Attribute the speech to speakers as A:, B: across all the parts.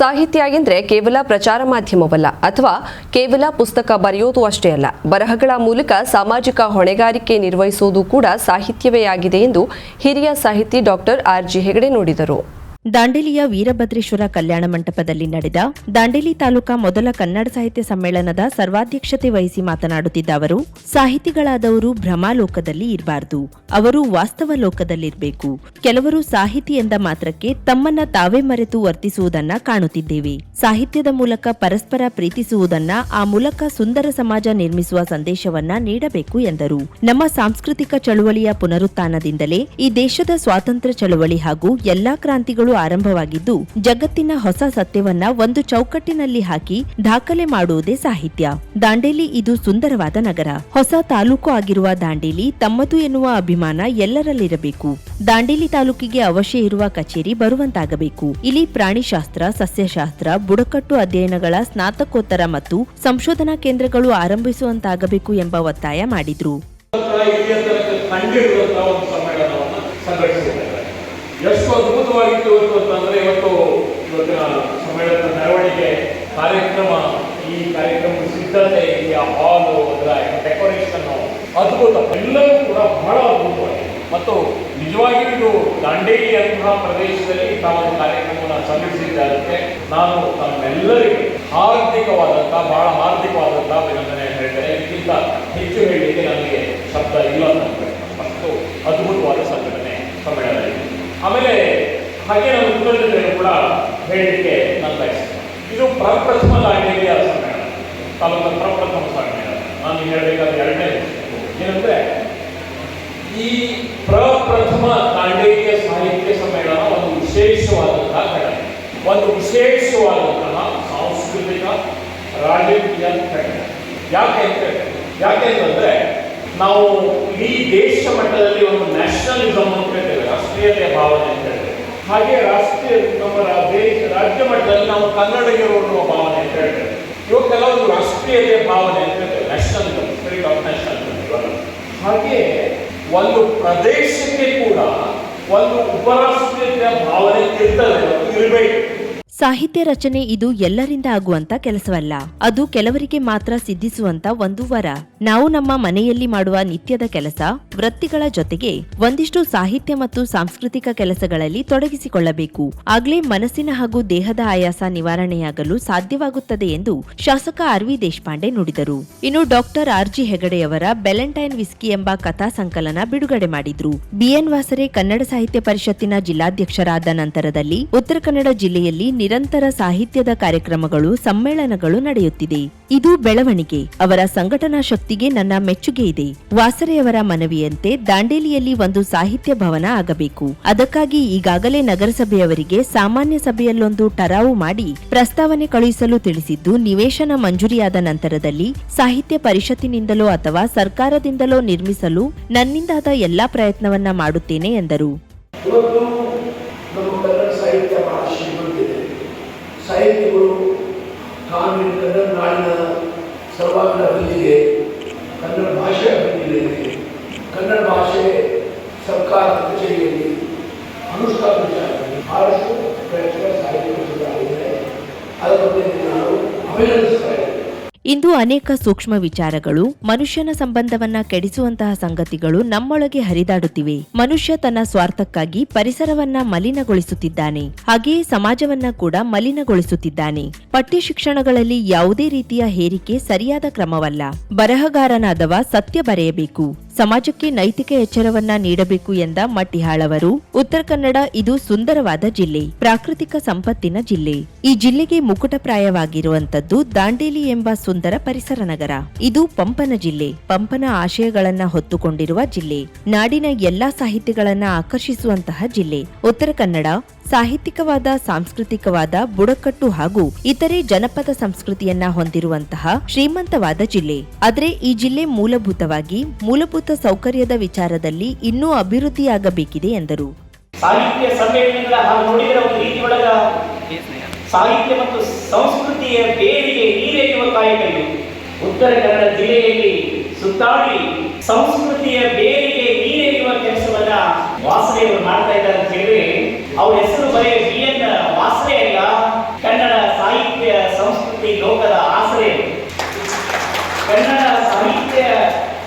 A: ಸಾಹಿತ್ಯ ಎಂದರೆ ಕೇವಲ ಪ್ರಚಾರ ಮಾಧ್ಯಮವಲ್ಲ ಅಥವಾ ಕೇವಲ ಪುಸ್ತಕ ಬರೆಯೋದು ಅಷ್ಟೇ ಅಲ್ಲ. ಬರಹಗಳ ಮೂಲಕ ಸಾಮಾಜಿಕ ಹೊಣೆಗಾರಿಕೆ ನಿರ್ವಹಿಸುವುದು ಕೂಡ ಸಾಹಿತ್ಯವೇ ಆಗಿದೆ ಎಂದು ಹಿರಿಯ ಸಾಹಿತಿ ಡಾಕ್ಟರ್ ಆರ್ ಜಿ ಹೆಗಡೆ ನುಡಿದರು.
B: ದಾಂಡೇಲಿಯ ವೀರಭದ್ರೇಶ್ವರ ಕಲ್ಯಾಣ ಮಂಟಪದಲ್ಲಿ ನಡೆದ ದಾಂಡೇಲಿ ತಾಲೂಕಾ ಮೊದಲ ಕನ್ನಡ ಸಾಹಿತ್ಯ ಸಮ್ಮೇಳನದ ಸರ್ವಾಧ್ಯಕ್ಷತೆ ವಹಿಸಿ ಮಾತನಾಡುತ್ತಿದ್ದ ಅವರು, ಸಾಹಿತಿಗಳಾದವರು ಭ್ರಮಾಲೋಕದಲ್ಲಿ ಇರಬಾರದು, ಅವರು ವಾಸ್ತವ ಲೋಕದಲ್ಲಿರಬೇಕು. ಕೆಲವರು ಸಾಹಿತಿ ಎಂದ ಮಾತ್ರಕ್ಕೆ ತಮ್ಮನ್ನ ತಾವೇ ಮರೆತು ವರ್ತಿಸುವುದನ್ನ ಕಾಣುತ್ತಿದ್ದೇವೆ. ಸಾಹಿತ್ಯದ ಮೂಲಕ ಪರಸ್ಪರ ಪ್ರೀತಿಸುವುದನ್ನ, ಆ ಮೂಲಕ ಸುಂದರ ಸಮಾಜ ನಿರ್ಮಿಸುವ ಸಂದೇಶವನ್ನ ನೀಡಬೇಕು ಎಂದರು. ನಮ್ಮ ಸಾಂಸ್ಕೃತಿಕ ಚಳುವಳಿಯ ಪುನರುತ್ಥಾನದಿಂದಲೇ ಈ ದೇಶದ ಸ್ವಾತಂತ್ರ್ಯ ಚಳವಳಿ ಹಾಗೂ ಎಲ್ಲಾ ಕ್ರಾಂತಿಗಳು ಆರಂಭವಾಗಿದ್ದು, ಜಗತ್ತಿನ ಹೊಸ ಸತ್ಯವನ್ನ ಒಂದು ಚೌಕಟ್ಟಿನಲ್ಲಿ ಹಾಕಿ ದಾಖಲೆ ಮಾಡುವುದೇ ಸಾಹಿತ್ಯ. ದಾಂಡೇಲಿ ಇದು ಸುಂದರವಾದ ನಗರ. ಹೊಸ ತಾಲೂಕು ಆಗಿರುವ ದಾಂಡೇಲಿ ತಮ್ಮದು ಎನ್ನುವ ಅಭಿಮಾನ ಎಲ್ಲರಲ್ಲಿರಬೇಕು. ದಾಂಡೇಲಿ ತಾಲೂಕಿಗೆ ಅವಶ್ಯ ಇರುವ ಕಚೇರಿ ಬರುವಂತಾಗಬೇಕು. ಇಲ್ಲಿ ಪ್ರಾಣಿಶಾಸ್ತ್ರ, ಸಸ್ಯಶಾಸ್ತ್ರ, ಬುಡಕಟ್ಟು ಅಧ್ಯಯನಗಳ ಸ್ನಾತಕೋತ್ತರ ಮತ್ತು ಸಂಶೋಧನಾ ಕೇಂದ್ರಗಳು ಆರಂಭಿಸುವಂತಾಗಬೇಕು ಎಂಬ ಒತ್ತಾಯ ಮಾಡಿದ್ರು.
C: ಎಷ್ಟು ಅದ್ಭುತವಾಗಿತ್ತು ಇವತ್ತು ಅಂತಂದ್ರೆ ಇವತ್ತು ಇವತ್ತಿನ ಸಮ್ಮೇಳನದ ಮೆರವಣಿಗೆ ಕಾರ್ಯಕ್ರಮ, ಈ ಕಾರ್ಯಕ್ರಮದ ಸಿದ್ಧತೆ, ಈ ಹಾಲು ಅದರ ಡೆಕೋರೇಷನ್ ಅದ್ಭುತ, ಎಲ್ಲವೂ ಕೂಡ ಬಹಳ ಅದ್ಭುತವಾಗಿದೆ. ಮತ್ತು ನಿಜವಾಗಿಯೂ ಇದು ದಾಂಡೇಲಿಯಂತಹ ಪ್ರದೇಶದಲ್ಲಿ ತಾವು ಕಾರ್ಯಕ್ರಮವನ್ನು ಸಂಘಟಿಸಿದ್ದಕ್ಕೆ ನಾನು ತಮ್ಮೆಲ್ಲರಿಗೂ ಹಾರ್ದಿಕವಾದಂಥ ಬಹಳ ಹಾರ್ದಿಕವಾದಂಥ ಅಭಿನಂದನೆ ಹೇಳ್ತೇನೆ ಇದಕ್ಕಿಂತ ಹೆಚ್ಚು ಹೇಳಲಿಕ್ಕೆ ನನಗೆ ಶಬ್ದ ಇಲ್ಲ ಅಂತ ಅಷ್ಟು ಅದ್ಭುತವಾದ ಸಂಘಟನೆ ಸಮ್ಮೇಳನ ಆಮೇಲೆ ಹಾಗೆ ನಾವು ಉತ್ತರದಲ್ಲಿ ಕೂಡ ಹೇಳಲಿಕ್ಕೆ ನಾನು ಬಯಸ್ತೇನೆ. ಇದು ಪ್ರಪ್ರಥಮ ದಾಂಡೇಲಿಯ ಸಮ್ಮೇಳನ ತಾಲೂಕಿನ ಪ್ರಪ್ರಥಮ ಸಮ್ಮೇಳನ ನಾನು ಹೇಳಬೇಕಾದ ಎರಡನೇ ಏನಂದ್ರೆ, ಈ ಪ್ರಪ್ರಥಮ ದಾಂಡೇಲಿಯ ಸಾಹಿತ್ಯ ಸಮ್ಮೇಳನ ಒಂದು ವಿಶೇಷವಾದಂತಹ ಘಟನೆ. ಒಂದು ವಿಶೇಷವಾದಂತಹ ಸಾಂಸ್ಕೃತಿಕ, ರಾಜಕೀಯ ಘಟನೆ. ಯಾಕೆ ಅಂತ ಯಾಕೆ ಅಂತಂದ್ರೆ, ನಾವು ಇಡೀ ದೇಶ ಮಟ್ಟದಲ್ಲಿ ಒಂದು ನ್ಯಾಷನಲಿಸಮ್ ಅಂತ ಹೇಳ್ತೇವೆ, ರಾಷ್ಟ್ರೀಯತೆಯ ಭಾವನೆ ಹಾಗೆ ರಾಷ್ಟ್ರೀಯ ನಮ್ಮ ದೇಶ, ರಾಜ್ಯ ಮಟ್ಟದಲ್ಲಿ ನಾವು ಕನ್ನಡಿಗರು ಅನ್ನುವ ಭಾವನೆ ಅಂತ ಹೇಳ್ತೇವೆ. ಇವಾಗ ಕೆಲವೊಂದು ರಾಷ್ಟ್ರೀಯತೆ ಭಾವನೆ ಅಂತ ಹೇಳ್ತೇವೆ. ನ್ಯಾಷನಲ್ ಸ್ಪಿರಿಟ್ ಆಫ್ ನ್ಯಾಷನಲ್ ಹಾಗೆ ಒಂದು ಪ್ರದೇಶಕ್ಕೆ ಕೂಡ ಒಂದು ಉಪರಾಷ್ಟ್ರೀಯತೆಯ ಭಾವನೆ ಇರ್ತದೆ ಇರಬೇಕು.
B: ಸಾಹಿತ್ಯ ರಚನೆ ಇದು ಎಲ್ಲರಿಂದ ಆಗುವಂತ ಕೆಲಸವಲ್ಲ. ಅದು ಕೆಲವರಿಗೆ ಮಾತ್ರ ಸಿದ್ಧಿಸುವಂತ ಒಂದು ವರ. ನಾವು ನಮ್ಮ ಮನೆಯಲ್ಲಿ ಮಾಡುವ ನಿತ್ಯದ ಕೆಲಸ, ವೃತ್ತಿಗಳ ಜೊತೆಗೆ ಒಂದಿಷ್ಟು ಸಾಹಿತ್ಯ ಮತ್ತು ಸಾಂಸ್ಕೃತಿಕ ಕೆಲಸಗಳಲ್ಲಿ ತೊಡಗಿಸಿಕೊಳ್ಳಬೇಕು. ಆಗ್ಲೇ ಮನಸ್ಸಿನ ಹಾಗೂ ದೇಹದ ಆಯಾಸ ನಿವಾರಣೆಯಾಗಲು ಸಾಧ್ಯವಾಗುತ್ತದೆ ಎಂದು ಶಾಸಕ ಆರ್ ವಿ ದೇಶಪಾಂಡೆ ನುಡಿದರು. ಇನ್ನು ಡಾಕ್ಟರ್ ಆರ್ ಜಿ ಹೆಗಡೆಯವರ ಬೆಲೆಂಟೈನ್ ವಿಸ್ಕಿ ಎಂಬ ಕಥಾ ಸಂಕಲನ ಬಿಡುಗಡೆ ಮಾಡಿದ್ರು. ಬಿಎನ್ ವಾಸರೆ ಕನ್ನಡ ಸಾಹಿತ್ಯ ಪರಿಷತ್ತಿನ ಜಿಲ್ಲಾಧ್ಯಕ್ಷರಾದ ನಂತರದಲ್ಲಿ ಉತ್ತರ ಕನ್ನಡ ಜಿಲ್ಲೆಯಲ್ಲಿ ನಿರಂತರ ಸಾಹಿತ್ಯದ ಕಾರ್ಯಕ್ರಮಗಳು, ಸಮ್ಮೇಳನಗಳು ನಡೆಯುತ್ತಿದೆ. ಇದು ಬೆಳವಣಿಗೆ. ಅವರ ಸಂಘಟನಾ ಶಕ್ತಿಗೆ ನನ್ನ ಮೆಚ್ಚುಗೆ ಇದೆ. ವಾಸರೆಯವರ ಮನವಿಯಂತೆ ದಾಂಡೇಲಿಯಲ್ಲಿ ಒಂದು ಸಾಹಿತ್ಯ ಭವನ ಆಗಬೇಕು. ಅದಕ್ಕಾಗಿ ಈಗಾಗಲೇ ನಗರಸಭೆಯವರಿಗೆ ಸಾಮಾನ್ಯ ಸಭೆಯಲ್ಲೊಂದು ಟರಾವು ಮಾಡಿ ಪ್ರಸ್ತಾವನೆ ಕಳುಹಿಸಲು ತಿಳಿಸಿದ್ದು, ನಿವೇಶನ ಮಂಜೂರಿಯಾದ ನಂತರದಲ್ಲಿ ಸಾಹಿತ್ಯ ಪರಿಷತ್ತಿನಿಂದಲೋ ಅಥವಾ ಸರ್ಕಾರದಿಂದಲೋ ನಿರ್ಮಿಸಲು ನನ್ನಿಂದಾದ ಎಲ್ಲಾ ಪ್ರಯತ್ನವನ್ನ ಮಾಡುತ್ತೇನೆ ಎಂದರು
D: ಇವತ್ತು ನಮ್ಮ ಕನ್ನಡ ಸಾಹಿತ್ಯ ಬಹಳ ಶ್ರೀಮಂತಿದೆ ಸಾಹಿತಿಗಳು ತಾನು ಈ ಕನ್ನಡ ನಾಡಿನ ಅಭಿವೃದ್ಧಿಗೆ ಕನ್ನಡ ಭಾಷೆ ಅಭಿವೃದ್ಧಿಗೆ ಕನ್ನಡ ಭಾಷೆ ಸರ್ಕಾರದ ಕಚೇರಿಯಲ್ಲಿ ವಿಚಾರದಲ್ಲಿ ಬಹಳಷ್ಟು ಪ್ರಯತ್ನ ಸಾಹಿತ್ಯ ಅದರ ಬಗ್ಗೆ ನಾನು ಅಭಿನಂದಿಸ್ತಾ ಇದ್ದೇನೆ
B: ಇಂದು ಅನೇಕ ಸೂಕ್ಷ್ಮ ವಿಚಾರಗಳು ಮನುಷ್ಯನ ಸಂಬಂಧವನ್ನ ಕೆಡಿಸುವಂತಹ ಸಂಗತಿಗಳು ನಮ್ಮೊಳಗೆ ಹರಿದಾಡುತ್ತಿವೆ. ಮನುಷ್ಯ ತನ್ನ ಸ್ವಾರ್ಥಕ್ಕಾಗಿ ಪರಿಸರವನ್ನ ಮಲಿನಗೊಳಿಸುತ್ತಿದ್ದಾನೆ. ಹಾಗೆಯೇ ಸಮಾಜವನ್ನ ಕೂಡ ಮಲಿನಗೊಳಿಸುತ್ತಿದ್ದಾನೆ. ಪಠ್ಯ ಶಿಕ್ಷಣಗಳಲ್ಲಿ ಯಾವುದೇ ರೀತಿಯ ಹೇರಿಕೆ ಸರಿಯಾದ ಕ್ರಮವಲ್ಲ. ಬರಹಗಾರನಾದವ ಸತ್ಯ ಬರೆಯಬೇಕು. ಸಮಾಜಕ್ಕೆ ನೈತಿಕ ಎಚ್ಚರವನ್ನ ನೀಡಬೇಕು ಎಂದ ಮಟ್ಟಿಹಾಳವರು ಉತ್ತರ ಕನ್ನಡ ಇದು ಸುಂದರವಾದ ಜಿಲ್ಲೆ, ಪ್ರಾಕೃತಿಕ ಸಂಪತ್ತಿನ ಜಿಲ್ಲೆ. ಈ ಜಿಲ್ಲೆಗೆ ಮುಕುಟಪ್ರಾಯವಾಗಿರುವಂತದ್ದು ದಾಂಡೇಲಿ ಎಂಬ ಸುಂದರ ಪರಿಸರ ನಗರ. ಇದು ಪಂಪನ ಜಿಲ್ಲೆ, ಪಂಪನ ಆಶಯಗಳನ್ನ ಹೊತ್ತುಕೊಂಡಿರುವ ಜಿಲ್ಲೆ. ನಾಡಿನ ಎಲ್ಲಾ ಸಾಹಿತ್ಯಗಳನ್ನ ಆಕರ್ಷಿಸುವಂತಹ ಜಿಲ್ಲೆ. ಉತ್ತರ ಕನ್ನಡ ಸಾಹಿತ್ಯಿಕವಾದ, ಸಾಂಸ್ಕೃತಿಕವಾದ, ಬುಡಕಟ್ಟು ಹಾಗೂ ಇತರೆ ಜನಪದ ಸಂಸ್ಕೃತಿಯನ್ನ ಹೊಂದಿರುವಂತಹ ಶ್ರೀಮಂತವಾದ ಜಿಲ್ಲೆ. ಆದರೆ ಈ ಜಿಲ್ಲೆ ಮೂಲಭೂತವಾಗಿ ಮೂಲಭೂತ ಸೌಕರ್ಯದ ವಿಚಾರದಲ್ಲಿ ಇನ್ನೂ ಅಭಿವೃದ್ಧಿಯಾಗಬೇಕಿದೆ ಎಂದರು.
E: ಸಾಹಿತ್ಯ ಸಮ್ಮೇಳನಗಳ ಹಾಗೆ ನೋಡಿದರೆ ಒಂದು ರೀತಿ ಒಳಗ ಸಾಹಿತ್ಯ ಮತ್ತು ಸಂಸ್ಕೃತಿಯ ಬೇರಿಗೆ ನೀರೆಯುವ ಕಾಯಕ ಇದು ಉತ್ತರ ಕನ್ನಡ ಜಿಲ್ಲೆಯಲ್ಲಿ ಸುತ್ತಾಡಿ ಸಂಸ್ಕೃತಿಯ ಬೇರಿಗೆ ನೀರೆರೆಯುವ ಕೆಲಸವನ್ನ ವಾಸನೆಯವರು ಮಾಡ್ತಾ ಇದ್ದಾರೆ ಅವ್ರ ಹೆಸರು ಬರೆಯ ಬಿ ಎನ್ ವಾಸರೆ ಅಲ್ಲ, ಕನ್ನಡ ಸಾಹಿತ್ಯ ಸಂಸ್ಕೃತಿ ಲೋಕದ ಆಸರೆ. ಕನ್ನಡ ಸಾಹಿತ್ಯ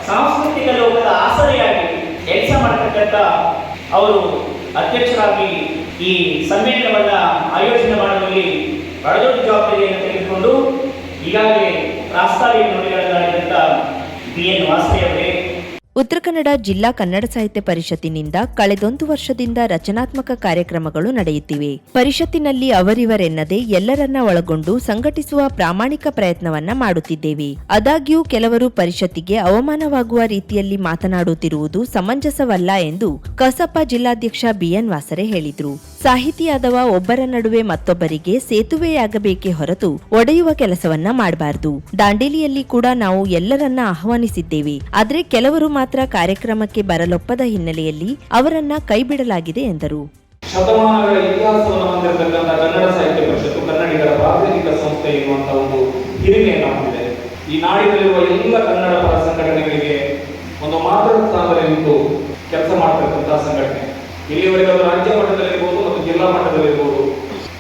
E: ಸಾಂಸ್ಕೃತಿಕ ಲೋಕದ ಆಸರೆಯಾಗಿ ಕೆಲಸ ಮಾಡತಕ್ಕಂಥ ಅವರು ಅಧ್ಯಕ್ಷರಾಗಿ ಈ ಸಮ್ಮೇಳನವನ್ನ ಆಯೋಜನೆ ಮಾಡುವಲ್ಲಿ ಬಹಳ ದೊಡ್ಡ ಜವಾಬ್ದಾರಿಯನ್ನು ತೆಗೆದುಕೊಂಡು ಈಗಾಗಲೇ ಪ್ರಾಸ್ತಾವಿಕ ನುಡಿಗಳನ್ನಾಡಿದಂಥ ಬಿ ಎನ್ ವಾಸರೆ ಅವರೇ
B: ಉತ್ತರ ಕನ್ನಡ ಜಿಲ್ಲಾ ಕನ್ನಡ ಸಾಹಿತ್ಯ ಪರಿಷತ್ತಿನಿಂದ ಕಳೆದೊಂದು ವರ್ಷದಿಂದ ರಚನಾತ್ಮಕ ಕಾರ್ಯಕ್ರಮಗಳು ನಡೆಯುತ್ತಿವೆ. ಪರಿಷತ್ತಿನಲ್ಲಿ ಅವರಿವರೆನ್ನದೆ ಎಲ್ಲರನ್ನ ಒಳಗೊಂಡು ಸಂಘಟಿಸುವ ಪ್ರಾಮಾಣಿಕ ಪ್ರಯತ್ನವನ್ನ ಮಾಡುತ್ತಿದ್ದೇವೆ. ಆದಾಗ್ಯೂ ಕೆಲವರು ಪರಿಷತ್ತಿಗೆ ಅವಮಾನವಾಗುವ ರೀತಿಯಲ್ಲಿ ಮಾತನಾಡುತ್ತಿರುವುದು ಸಮಂಜಸವಲ್ಲ ಎಂದು ಕಸಪ ಜಿಲ್ಲಾಧ್ಯಕ್ಷ ಬಿಎನ್ ವಾಸರೆ ಹೇಳಿದ್ರು. ಸಾಹಿತಿಯಾದವ ಒಬ್ಬರ ನಡುವೆ ಮತ್ತೊಬ್ಬರಿಗೆ ಸೇತುವೆಯಾಗಬೇಕೇ ಹೊರತು ಒಡೆಯುವ ಕೆಲಸವನ್ನ ಮಾಡಬಾರದು. ದಾಂಡೇಲಿಯಲ್ಲಿ ಕೂಡ ನಾವು ಎಲ್ಲರನ್ನ ಆಹ್ವಾನಿಸಿದ್ದೇವೆ. ಆದರೆ ಕೆಲವರು ಮಾತ್ರ ಕಾರ್ಯಕ್ರಮಕ್ಕೆ ಬರಲೊಪ್ಪದ ಹಿನ್ನೆಲೆಯಲ್ಲಿ ಅವರನ್ನ ಕೈಬಿಡಲಾಗಿದೆ ಎಂದರು.
F: ಶತಮಾನಗಳ ಇತಿಹಾಸವನ್ನು ಕನ್ನಡ ಸಾಹಿತ್ಯ ಪರಿಷತ್ತು ಕನ್ನಡಿಗರ ಪ್ರಾಥಮಿಕ ಸಂಸ್ಥೆ ಎನ್ನುವಂತ ಒಂದು ಹಿರಿಮೆಯನ್ನು ಹೊಂದಿದೆ ಈ ನಾಡಿನಲ್ಲಿರುವ ಎಲ್ಲ ಕನ್ನಡ ಪರ ಸಂಘಟನೆಗಳಿಗೆ ಒಂದು ಮಾತೃ ಕೆಲಸ ಮಾಡ್ತಕ್ಕಂಥ ಸಂಘಟನೆ. ಇಲ್ಲಿಯವರೆಗೆ ಅದು ರಾಜ್ಯ ಮಟ್ಟದಲ್ಲಿರ್ಬೋದು ಮತ್ತು ಜಿಲ್ಲಾ ಮಟ್ಟದಲ್ಲಿರ್ಬೋದು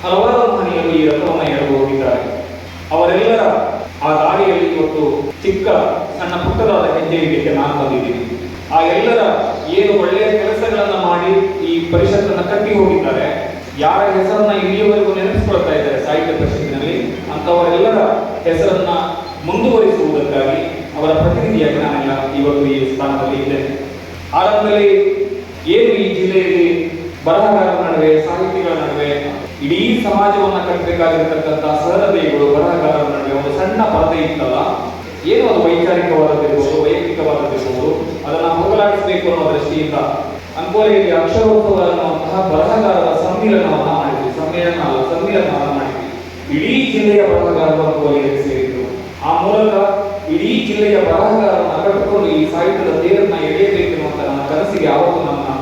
F: ಹಲವಾರು ಮಹನೀಯರು ಈ ರಥವನ್ನು ಎಳೆದು ಹೋಗಿದ್ದಾರೆ. ಅವರೆಲ್ಲರ ಆ ದಾರಿಯಲ್ಲಿ ಇವತ್ತು ಚಿಕ್ಕ, ಸಣ್ಣ ಪುಟ್ಟದಾದ ಹೆಜ್ಜೆ ಇಡಲಿಕ್ಕೆ ನಾನು ಬಂದಿದ್ದೀನಿ. ಆ ಎಲ್ಲರ ಏನು ಒಳ್ಳೆಯ ಕೆಲಸಗಳನ್ನ ಮಾಡಿ ಈ ಪರಿಷತ್ತನ್ನ ಕಟ್ಟಿ ಹೋಗಿದ್ದಾರೆ. ಯಾರ ಹೆಸರನ್ನ ಇಲ್ಲಿಯವರೆಗೂ ನೆನೆಸ್ಕೊಳ್ತಾ ಇದ್ದಾರೆ ಸಾಹಿತ್ಯ ಪರಿಷತ್ತಿನಲ್ಲಿ ಅಂತವರೆಲ್ಲರ ಹೆಸರನ್ನ ಮುಂದುವರಿಸುವುದಕ್ಕಾಗಿ ಅವರ ಪ್ರತಿನಿಧಿಯಾಗಿ ನಾನೆಲ್ಲ ಇವತ್ತು ಈ ಸ್ಥಾನದಲ್ಲಿ ಇದ್ದೇನೆ ಆರಂಭದಲ್ಲಿ ಏನು ಈ ಜಿಲ್ಲೆಯಲ್ಲಿ ಬರಹಗಾರರ ನಡುವೆ, ಸಾಹಿತಿಗಳ ನಡುವೆ, ಇಡೀ ಸಮಾಜವನ್ನ ಕಟ್ಟಬೇಕಾಗಿರ್ತಕ್ಕಂಥ ಸಹೃದಯಗಳು ಬರಹಗಾರರ ನಡುವೆ ಒಂದು ಸಣ್ಣ ಪರದೆ ಇತ್ತಲ್ಲ? ಏನು ಅದು ವೈಚಾರಿಕವಾದದ್ದಿರ್ಬೋದು ವೈಯಕ್ತಿಕವಾದದ್ದಿರ್ಬೋದು ಅದನ್ನ ಹೋಗಲಾಡಿಸಬೇಕು ಅನ್ನೋ ದೃಷ್ಟಿಯಿಂದ ಅಂಕೋಲೆಯಲ್ಲಿ ಅಕ್ಷರೋತ್ಸವ ಅನ್ನುವಂತಹ ಬರಹಗಾರರ ಸಮ್ಮಿಲನವನ್ನ ಮಾಡಿದ್ವಿ. ಸಮ್ಮೇಳನ ಅಲ್ಲ, ಸಮ್ಮಿಲನವನ್ನ ಮಾಡಿದ್ವಿ. ಇಡೀ ಜಿಲ್ಲೆಯ ಬರಹಗಾರರು ಅಂಕೋಲೆಗೆ ಸೇರಿದ್ರು. ಆ ಮೂಲಕ ಇಡೀ ಜಿಲ್ಲೆಯ ಬರಹಗಾರರನ್ನ ಕಟ್ಟಿಕೊಂಡು ಈ ಸಾಹಿತ್ಯದ ತೇರನ್ನ ಎಳೆಯಬೇಕೆನ್ನುವಂತ ನನ್ನ ಕನಸಿಗೆ ಯಾವತ್ತೂ ನನ್ನ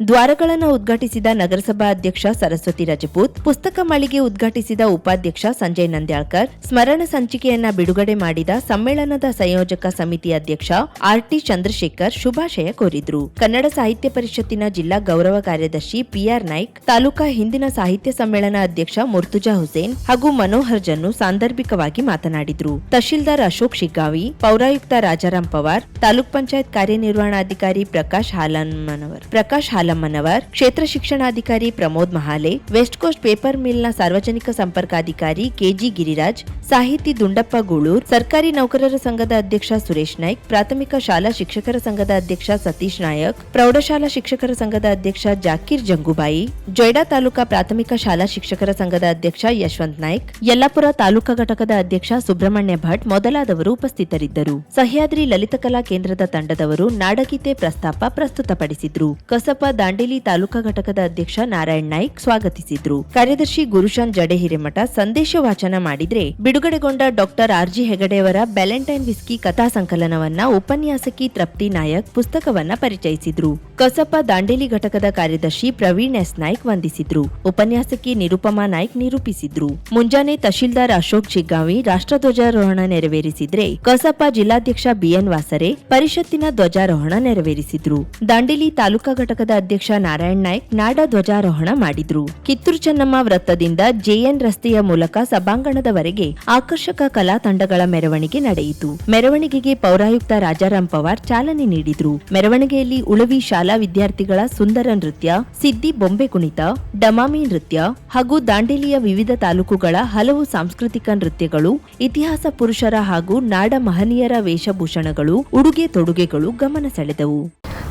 B: ದ್ವಾರಗಳನ್ನು ಉದ್ಘಾಟಿಸಿದ ನಗರಸಭಾ ಅಧ್ಯಕ್ಷ ಸರಸ್ವತಿ ರಜಪೂತ್, ಪುಸ್ತಕ ಮಳಿಗೆ ಉದ್ಘಾಟಿಸಿದ ಉಪಾಧ್ಯಕ್ಷ ಸಂಜಯ್ ನಂದ್ಯಾಳ್ಕರ್, ಸ್ಮರಣ ಸಂಚಿಕೆಯನ್ನ ಬಿಡುಗಡೆ ಮಾಡಿದ ಸಮ್ಮೇಳನದ ಸಂಯೋಜಕ ಸಮಿತಿ ಅಧ್ಯಕ್ಷ ಆರ್ಟಿ ಚಂದ್ರಶೇಖರ್ ಶುಭಾಶಯ ಕೋರಿದ್ರು. ಕನ್ನಡ ಸಾಹಿತ್ಯ ಪರಿಷತ್ತಿನ ಜಿಲ್ಲಾ ಗೌರವ ಕಾರ್ಯದರ್ಶಿ ಪಿಆರ್ ನಾಯ್ಕ್, ತಾಲೂಕಾ ಹಿಂದಿನ ಸಾಹಿತ್ಯ ಸಮ್ಮೇಳನ ಅಧ್ಯಕ್ಷ ಮುರ್ತುಜಾ ಹುಸೇನ್ ಹಾಗೂ ಮನೋಹರ್ ಜನ್ನು ಸಾಂದರ್ಭಿಕವಾಗಿ ಮಾತನಾಡಿದ್ರು. ತಹಶೀಲ್ದಾರ್ ಅಶೋಕ್ ಶಿಗ್ಗಾವಿ, ಪೌರಾಯುಕ್ತ ರಾಜಾರಾಮ್ ಪವಾರ್, ತಾಲೂಕ್ ಪಂಚಾಯತ್ ಕಾರ್ಯನಿರ್ವಹಣಾಧಿಕಾರಿ ಪ್ರಕಾಶ್ ಹಾಲಮ್ಮನವರ್, ಪ್ರಕಾಶ್ ಹಾಲಮ್ಮನವರ್ ಕ್ಷೇತ್ರ ಶಿಕ್ಷಣಾಧಿಕಾರಿ Pramod Mahale, west coast paper ಮಿಲ್ನ ಸಾರ್ವಜನಿಕ ಸಂಪರ್ಕಾಧಿಕಾರಿ ಕೆಜಿ ಗಿರಿರಾಜ್, ಸಾಹಿತಿ ದುಂಡಪ್ಪ ಗೂಳೂರ್, ಸರ್ಕಾರಿ ನೌಕರರ ಸಂಘದ ಅಧ್ಯಕ್ಷ ಸುರೇಶ್ ನಾಯ್ಕ್, ಪ್ರಾಥಮಿಕ ಶಾಲಾ ಶಿಕ್ಷಕರ ಸಂಘದ ಅಧ್ಯಕ್ಷ ಸತೀಶ್ ನಾಯಕ್, ಪ್ರೌಢಶಾಲಾ ಶಿಕ್ಷಕರ ಸಂಘದ ಅಧ್ಯಕ್ಷ ಜಾಕೀರ್ ಜಂಗುಬಾಯಿ, ಜೊಯ್ಡಾ ತಾಲೂಕಾ ಪ್ರಾಥಮಿಕ ಶಾಲಾ ಶಿಕ್ಷಕರ ಸಂಘದ ಅಧ್ಯಕ್ಷ ಯಶವಂತ್ ನಾಯ್ಕ್, ಯಲ್ಲಾಪುರ ತಾಲೂಕಾ ಘಟಕದ ಅಧ್ಯಕ್ಷ ಸುಬ್ರಹ್ಮಣ್ಯ ಭಟ್ ಮೊದಲಾದವರು ಉಪಸ್ಥಿತರಿದ್ದರು. ಸಹ್ಯಾದ್ರಿ ಲಲಿತಕಲಾ ಕೇಂದ್ರದ ತಂಡದವರು ನಾಡಗೀತೆ ಪ್ರಸ್ತಾಪ ಪ್ರಸ್ತುತಪಡಿಸಿದ್ರು. ಕಸಪ ದಾಂಡೇಲಿ ತಾಲೂಕಾ ಘಟಕದ ಅಧ್ಯಕ್ಷ ನಾರಾಯಣ್ ನಾಯ್ಕ್ ಸ್ವಾಗತಿಸಿದ್ರು. ಕಾರ್ಯದರ್ಶಿ ಗುರುಶಾನ್ ಜಡೆ ಹಿರೇಮಠ ಸಂದೇಶ ವಾಚನ ಮಾಡಿದ್ರೆ ಬಿಡುಗಡೆಗೊಂಡ ಡಾಕ್ಟರ್ ಆರ್ಜಿ ಹೆಗಡೆಯವರ ಬ್ಯಾಲೆಂಟೈನ್ ವಿಸ್ಕಿ ಕಥಾ ಸಂಕಲನವನ್ನ ಉಪನ್ಯಾಸಕಿ ತೃಪ್ತಿ ನಾಯಕ್ ಪುಸ್ತಕವನ್ನ ಪರಿಚಯಿಸಿದ್ರು. ಕಸಪ ದಾಂಡೇಲಿ ಘಟಕದ ಕಾರ್ಯದರ್ಶಿ ಪ್ರವೀಣ್ ಎಸ್ ನಾಯ್ಕ್ ವಂದಿಸಿದ್ರು. ಉಪನ್ಯಾಸಕಿ ನಿರುಪಮಾ ನಾಯ್ಕ್ ನಿರೂಪಿಸಿದ್ರು. ಮುಂಜಾನೆ ತಹಶೀಲ್ದಾರ್ ಅಶೋಕ್ ಚಿಗ್ಗಾವಿ ರಾಷ್ಟ್ರಧ್ವಜಾರೋಹಣ ನೆರವೇರಿಸಿದ್ರೆ ಕಸಪ ಜಿಲ್ಲಾಧ್ಯಕ್ಷ ಬಿಎನ್ ವಾಸರೆ ಪರಿಷತ್ತಿನ ಧ್ವಜಾರೋಹಣ ನೆರವೇರಿಸಿದ್ರು. ದಾಂಡೇಲಿ ತಾಲೂಕಾ ಘಟಕದ ಅಧ್ಯಕ್ಷ ನಾರಾಯಣ್ ನಾಯ್ಕ್ ನಾಡ ಧ್ವಜಾರೋಹಣ ಮಾಡಿದ್ರು. ಕಿತ್ತೂರು ಚೆನ್ನಮ್ಮ ವೃತ್ತದಿಂದ ಜೆಎನ್ ರಸ್ತೆಯ ಮೂಲಕ ಸಭಾಂಗಣದವರೆಗೆ ಆಕರ್ಷಕ ಕಲಾ ತಂಡಗಳ ಮೆರವಣಿಗೆ ನಡೆಯಿತು. ಮೆರವಣಿಗೆಗೆ ಪೌರಾಯುಕ್ತ ರಾಜಾರಾಮ್ ಪವಾರ್ ಚಾಲನೆ ನೀಡಿದ್ರು. ಮೆರವಣಿಗೆಯಲ್ಲಿ ಉಳವಿ ಶಾಲಾ ವಿದ್ಯಾರ್ಥಿಗಳ ಸುಂದರ ನೃತ್ಯ, ಸಿದ್ದಿ ಬೊಂಬೆ ಕುಣಿತ, ಡಮಾಮಿ ನೃತ್ಯ ಹಾಗೂ ದಾಂಡೇಲಿಯ ವಿವಿಧ ತಾಲೂಕುಗಳ ಹಲವು ಸಾಂಸ್ಕೃತಿಕ ನೃತ್ಯಗಳು, ಇತಿಹಾಸ ಪುರುಷರ ಹಾಗೂ ನಾಡ ಮಹನೀಯರ ವೇಷಭೂಷಣಗಳು, ಉಡುಗೆ ತೊಡುಗೆಗಳು ಗಮನ ಸೆಳೆದವು.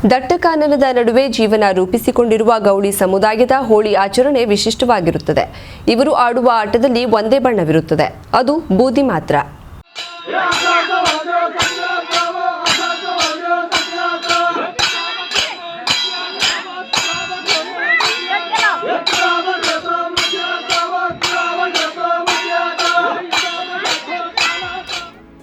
A: ದಟ್ಟ ಕಾನನದ ನಡುವೆ ಜೀವನ ರೂಪಿಸಿಕೊಂಡಿರುವ ಗೌಳಿ ಸಮುದಾಯದ ಹೋಳಿ ಆಚರಣೆ ವಿಶಿಷ್ಟವಾಗಿರುತ್ತದೆ. ಇವರು ಆಡುವ ಆಟದಲ್ಲಿ ಒಂದೇ ಬಣ್ಣವಿರುತ್ತದೆ. ಅದು ಬೂದಿ ಮಾತ್ರ.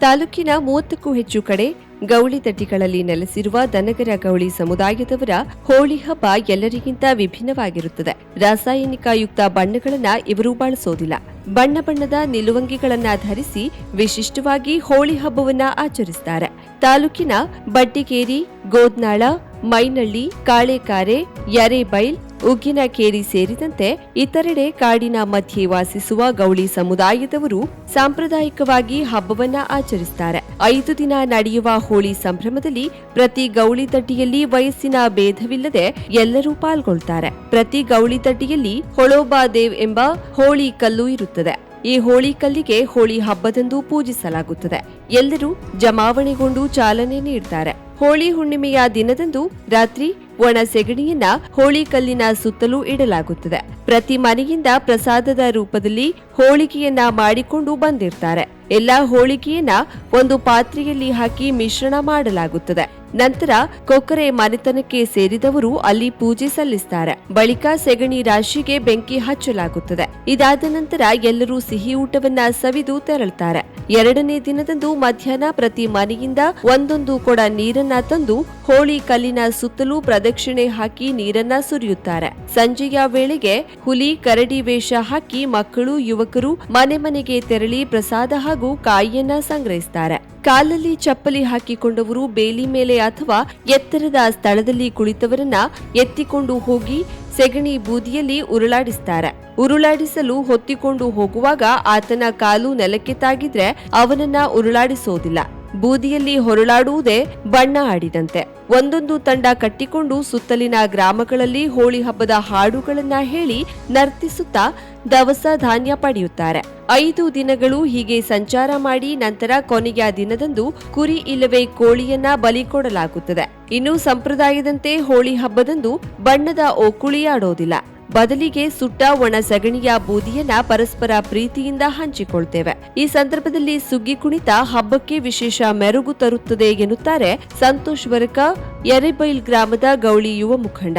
A: ತಾಲೂಕಿನ ಮೂವತ್ತಕ್ಕೂ ಹೆಚ್ಚು ಕಡೆ ಗೌಳಿ ತಟ್ಟಿಗಳಲ್ಲಿ ನೆಲೆಸಿರುವ ದನಗರ ಗೌಳಿ ಸಮುದಾಯದವರ ಹೋಳಿ ಹಬ್ಬ ಎಲ್ಲರಿಗಿಂತ ವಿಭಿನ್ನವಾಗಿರುತ್ತದೆ. ರಾಸಾಯನಿಕ ಯುಕ್ತ ಬಣ್ಣಗಳನ್ನ ಇವರು ಬಳಸೋದಿಲ್ಲ. ಬಣ್ಣ ಬಣ್ಣದ ನಿಲುವಂಗಿಗಳನ್ನ ಧರಿಸಿ ವಿಶಿಷ್ಟವಾಗಿ ಹೋಳಿ ಹಬ್ಬವನ್ನ ಆಚರಿಸುತ್ತಾರೆ ತಾಲೂಕಿನ ಬಟ್ಟಿಕೇರಿ, ಗೋದ್ನಾಳ, ಮೈನಳ್ಳಿ, ಕಾಳೆಕಾರೆ, ಯರೇಬೈಲ್, ಉಗ್ಗಿನಕೇರಿ ಸೇರಿದಂತೆ ಇತರೆಡೆ ಕಾಡಿನ ಮಧ್ಯೆ ವಾಸಿಸುವ ಗೌಳಿ ಸಮುದಾಯದವರು ಸಾಂಪ್ರದಾಯಿಕವಾಗಿ ಹಬ್ಬವನ್ನ ಆಚರಿಸುತ್ತಾರೆ ಐದು ದಿನ ನಡೆಯುವ ಹೋಳಿ ಸಂಭ್ರಮದಲ್ಲಿ ಪ್ರತಿ ಗೌಳಿ ತಟ್ಟಿಯಲ್ಲಿ ವಯಸ್ಸಿನ ಭೇದವಿಲ್ಲದೆ ಎಲ್ಲರೂ ಪಾಲ್ಗೊಳ್ತಾರೆ. ಪ್ರತಿ ಗೌಳಿ ತಟ್ಟಿಯಲ್ಲಿ ಹೊಳೋಬಾ ದೇವ್ ಎಂಬ ಹೋಳಿ ಕಲ್ಲು ಇರುತ್ತದೆ. ಈ ಹೋಳಿ ಕಲ್ಲಿಗೆ ಹೋಳಿ ಹಬ್ಬದಂದು ಪೂಜಿಸಲಾಗುತ್ತದೆ. ಎಲ್ಲರೂ ಜಮಾವಣೆಗೊಂಡು ಚಾಲನೆ ನೀಡುತ್ತಾರೆ ಹೋಳಿ ಹುಣ್ಣಿಮೆಯ ದಿನದಂದು ರಾತ್ರಿ ಒಣ ಸೆಗಣಿಯನ್ನ ಹೋಳಿ ಕಲ್ಲಿನ ಸುತ್ತಲೂ ಇಡಲಾಗುತ್ತದೆ. ಪ್ರತಿ ಮನೆಯಿಂದ ಪ್ರಸಾದದ ರೂಪದಲ್ಲಿ ಹೋಳಿಗೆಯನ್ನ ಮಾಡಿಕೊಂಡು ಬಂದಿರ್ತಾರೆ. ಎಲ್ಲಾ ಹೋಳಿಗೆಯನ್ನ ಒಂದು ಪಾತ್ರೆಯಲ್ಲಿ ಹಾಕಿ ಮಿಶ್ರಣ ಮಾಡಲಾಗುತ್ತದೆ. ನಂತರ ಕೊಕ್ಕರೆ ಮನೆತನಕ್ಕೆ ಸೇರಿದವರು ಅಲ್ಲಿ ಪೂಜೆ ಸಲ್ಲಿಸ್ತಾರೆ. ಬಳಿಕ ಸೆಗಣಿ ರಾಶಿಗೆ ಬೆಂಕಿ ಹಚ್ಚಲಾಗುತ್ತದೆ. ಇದಾದ ನಂತರ ಎಲ್ಲರೂ ಸಿಹಿ ಊಟವನ್ನ ಸವಿದು ತೆರಳುತ್ತಾರೆ ಎರಡನೇ ದಿನದಂದು ಮಧ್ಯಾಹ್ನ ಪ್ರತಿ ಮನೆಯಿಂದ ಒಂದೊಂದು ಕೊಡ ನೀರನ್ನ ತಂದು ಹೋಳಿ ಕಲ್ಲಿನ ಸುತ್ತಲೂ ಪ್ರದಕ್ಷಿಣೆ ಹಾಕಿ ನೀರನ್ನ ಸುರಿಯುತ್ತಾರೆ. ಸಂಜೆಯ ವೇಳೆಗೆ ಹುಲಿ, ಕರಡಿ ವೇಷ ಹಾಕಿ ಮಕ್ಕಳು, ಯುವಕರು ಮನೆ ಮನೆಗೆ ತೆರಳಿ ಪ್ರಸಾದ ಹಾಗೂ ಕಾಯಿಯನ್ನ ಸಂಗ್ರಹಿಸುತ್ತಾರೆ ಕಾಲಲ್ಲಿ ಚಪ್ಪಲಿ ಹಾಕಿಕೊಂಡವರು ಬೇಲಿ ಮೇಲೆ ಅಥವಾ ಎತ್ತರದ ಸ್ಥಳದಲ್ಲಿ ಕುಳಿತವರನ್ನ ಎತ್ತಿಕೊಂಡು ಹೋಗಿ ಸೆಗಣಿ ಬೂದಿಯಲ್ಲಿ ಉರುಳಾಡಿಸ್ತಾರೆ. ಉರುಳಾಡಿಸಲು ಹೊತ್ತಿಕೊಂಡು ಹೋಗುವಾಗ ಆತನ ಕಾಲು ನೆಲಕ್ಕೆ ತಾಗಿದ್ರೆ ಅವನನ್ನ ಉರುಳಾಡಿಸೋದಿಲ್ಲ. ಬೂದಿಯಲ್ಲಿ ಹೊರಳಾಡುವುದೇ ಬಣ್ಣ ಆಡಿದಂತೆ. ಒಂದೊಂದು ತಂಡ ಕಟ್ಟಿಕೊಂಡು ಸುತ್ತಲಿನ ಗ್ರಾಮಗಳಲ್ಲಿ ಹೋಳಿ ಹಬ್ಬದ ಹಾಡುಗಳನ್ನ ಹೇಳಿ ನರ್ತಿಸುತ್ತಾ ದವಸ ಧಾನ್ಯ ಪಡೆಯುತ್ತಾರೆ. ಐದು ದಿನಗಳು ಹೀಗೆ ಸಂಚಾರ ಮಾಡಿ ನಂತರ ಕೊನೆಯ ದಿನದಂದು ಕುರಿ ಇಲ್ಲವೇ ಕೋಳಿಯನ್ನ ಬಲಿ ಕೊಡಲಾಗುತ್ತದೆ. ಇನ್ನು ಸಂಪ್ರದಾಯದಂತೆ ಹೋಳಿ ಹಬ್ಬದಂದು ಬಣ್ಣದ ಓಕುಳಿಯಾಡೋದಿಲ್ಲ. ಬದಲಿಗೆ ಸುಟ್ಟ ಒಣ ಸಗಣಿಯ ಬೂದಿಯನ್ನ ಪರಸ್ಪರ ಪ್ರೀತಿಯಿಂದ ಹಂಚಿಕೊಳ್ತೇವೆ. ಈ ಸಂದರ್ಭದಲ್ಲಿ ಸುಗ್ಗಿ ಕುಣಿತ ಹಬ್ಬಕ್ಕೆ ವಿಶೇಷ ಮೆರುಗು ತರುತ್ತದೆ ಎನ್ನುತ್ತಾರೆ ಸಂತೋಷ್ ವರಕ, ಎರೆಬೈಲ್ ಗ್ರಾಮದ ಗೌಳಿ ಯುವ ಮುಖಂಡ.